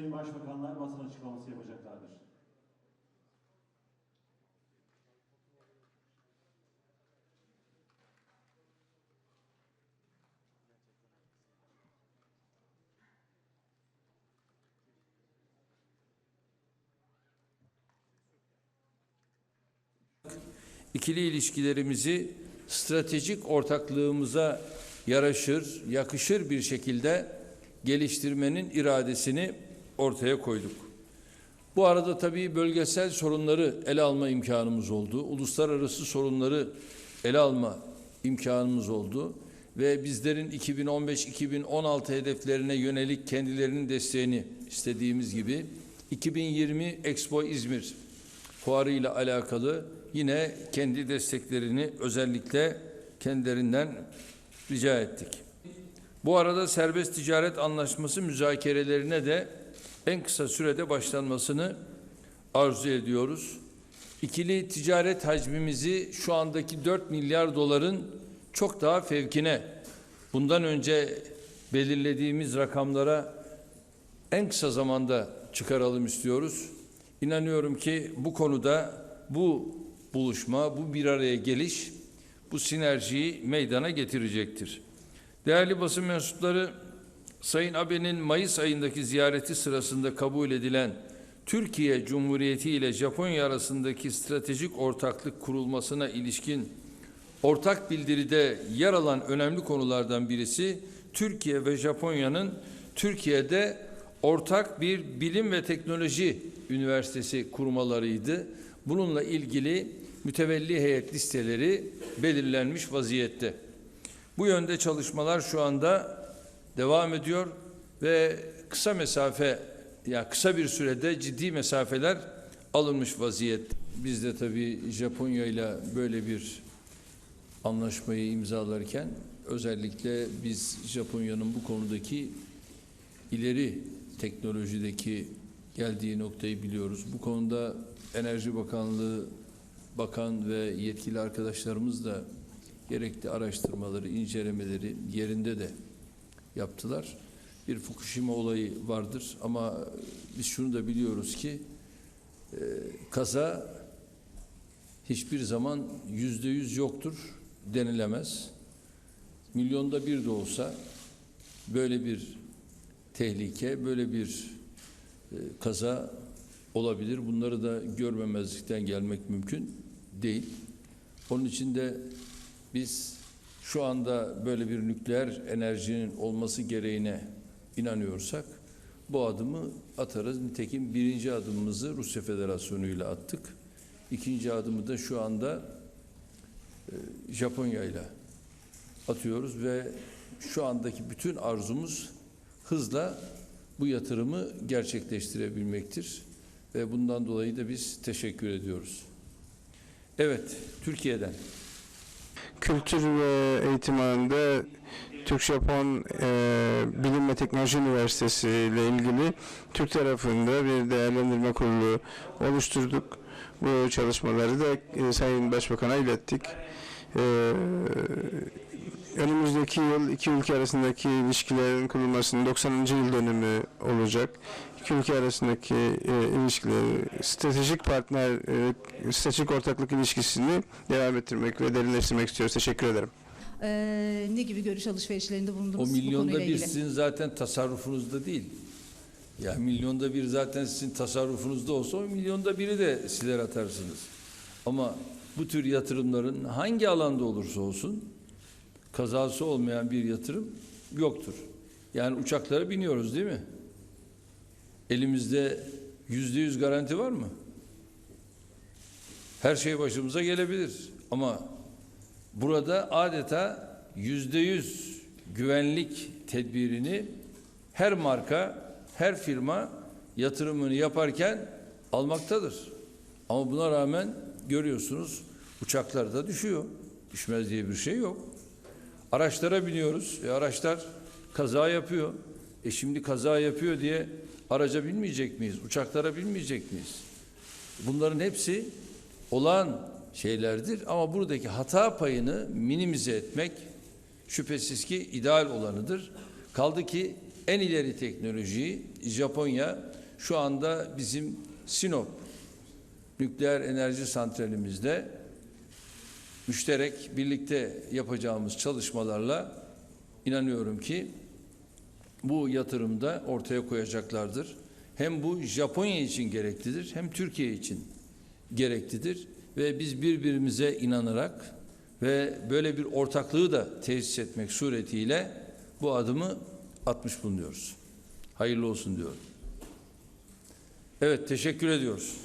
Sayın Başbakanlar basın açıklaması yapacaklardır. ikili ilişkilerimizi stratejik ortaklığımıza yaraşır, yakışır bir şekilde geliştirmenin iradesini ortaya koyduk. Bu arada tabii bölgesel sorunları ele alma imkanımız oldu. Uluslararası sorunları ele alma imkanımız oldu ve bizlerin 2015-2016 hedeflerine yönelik kendilerinin desteğini istediğimiz gibi 2020 Expo İzmir fuarı ile alakalı yine kendi desteklerini özellikle kendilerinden rica ettik. Bu arada serbest ticaret anlaşması müzakerelerine de en kısa sürede başlanmasını arzu ediyoruz. İkili ticaret hacmimizi şu andaki 4 milyar doların çok daha fevkine bundan önce belirlediğimiz rakamlara en kısa zamanda çıkaralım istiyoruz. İnanıyorum ki bu konuda bu buluşma, bu bir araya geliş bu sinerjiyi meydana getirecektir. Değerli basın mensupları, Sayın Abe'nin Mayıs ayındaki ziyareti sırasında kabul edilen Türkiye Cumhuriyeti ile Japonya arasındaki stratejik ortaklık kurulmasına ilişkin ortak bildiride yer alan önemli konulardan birisi Türkiye ve Japonya'nın Türkiye'de ortak bir bilim ve teknoloji üniversitesi kurmalarıydı. Bununla ilgili mütevelli heyet listeleri belirlenmiş vaziyette. Bu yönde çalışmalar şu anda devam ediyor ve kısa mesafe ya kısa bir sürede ciddi mesafeler alınmış vaziyette. Biz de tabii Japonya ile böyle bir anlaşmayı imzalarken özellikle biz Japonya'nın bu konudaki ileri teknolojideki geldiği noktayı biliyoruz. Bu konuda Enerji Bakanlığı bakan ve yetkili arkadaşlarımız da gerekli araştırmaları, incelemeleri yerinde de yaptılar. Bir Fukushima olayı vardır ama biz şunu da biliyoruz ki e, kaza hiçbir zaman yüzde yüz yoktur denilemez. Milyonda bir de olsa böyle bir tehlike, böyle bir e, kaza olabilir. Bunları da görmemezlikten gelmek mümkün değil. Onun için de biz şu anda böyle bir nükleer enerjinin olması gereğine inanıyorsak bu adımı atarız. Nitekim birinci adımımızı Rusya Federasyonu ile attık. İkinci adımı da şu anda e, Japonya ile atıyoruz ve şu andaki bütün arzumuz hızla bu yatırımı gerçekleştirebilmektir ve bundan dolayı da biz teşekkür ediyoruz. Evet, Türkiye'den. Kültür ve eğitim alanında Türk-Japon e, Bilim ve Teknoloji Üniversitesi ile ilgili Türk tarafında bir değerlendirme kurulu oluşturduk. Bu çalışmaları da e, Sayın Başbakan'a ilettik. E, önümüzdeki yıl iki ülke arasındaki ilişkilerin kurulmasının 90. yıl dönümü olacak. İki ülke arasındaki e, ilişkileri, stratejik partner, e, stratejik ortaklık ilişkisini devam ettirmek ve derinleştirmek istiyoruz. Teşekkür ederim. Ee, ne gibi görüş alışverişlerinde O bulundunuz bu milyonda bir ilgili? sizin zaten tasarrufunuzda değil. Ya milyonda bir zaten sizin tasarrufunuzda olsa o milyonda biri de siler atarsınız. Ama bu tür yatırımların hangi alanda olursa olsun kazası olmayan bir yatırım yoktur. Yani uçaklara biniyoruz değil mi? Elimizde yüzde yüz garanti var mı? Her şey başımıza gelebilir. Ama burada adeta yüzde yüz güvenlik tedbirini her marka, her firma yatırımını yaparken almaktadır. Ama buna rağmen görüyorsunuz uçaklar da düşüyor. Düşmez diye bir şey yok. Araçlara biniyoruz. E araçlar kaza yapıyor. E şimdi kaza yapıyor diye araca binmeyecek miyiz? Uçaklara binmeyecek miyiz? Bunların hepsi olağan şeylerdir ama buradaki hata payını minimize etmek şüphesiz ki ideal olanıdır. Kaldı ki en ileri teknolojiyi Japonya şu anda bizim Sinop nükleer enerji santralimizde müşterek birlikte yapacağımız çalışmalarla inanıyorum ki bu yatırımda ortaya koyacaklardır. Hem bu Japonya için gereklidir hem Türkiye için gereklidir ve biz birbirimize inanarak ve böyle bir ortaklığı da tesis etmek suretiyle bu adımı atmış bulunuyoruz. Hayırlı olsun diyorum. Evet teşekkür ediyoruz.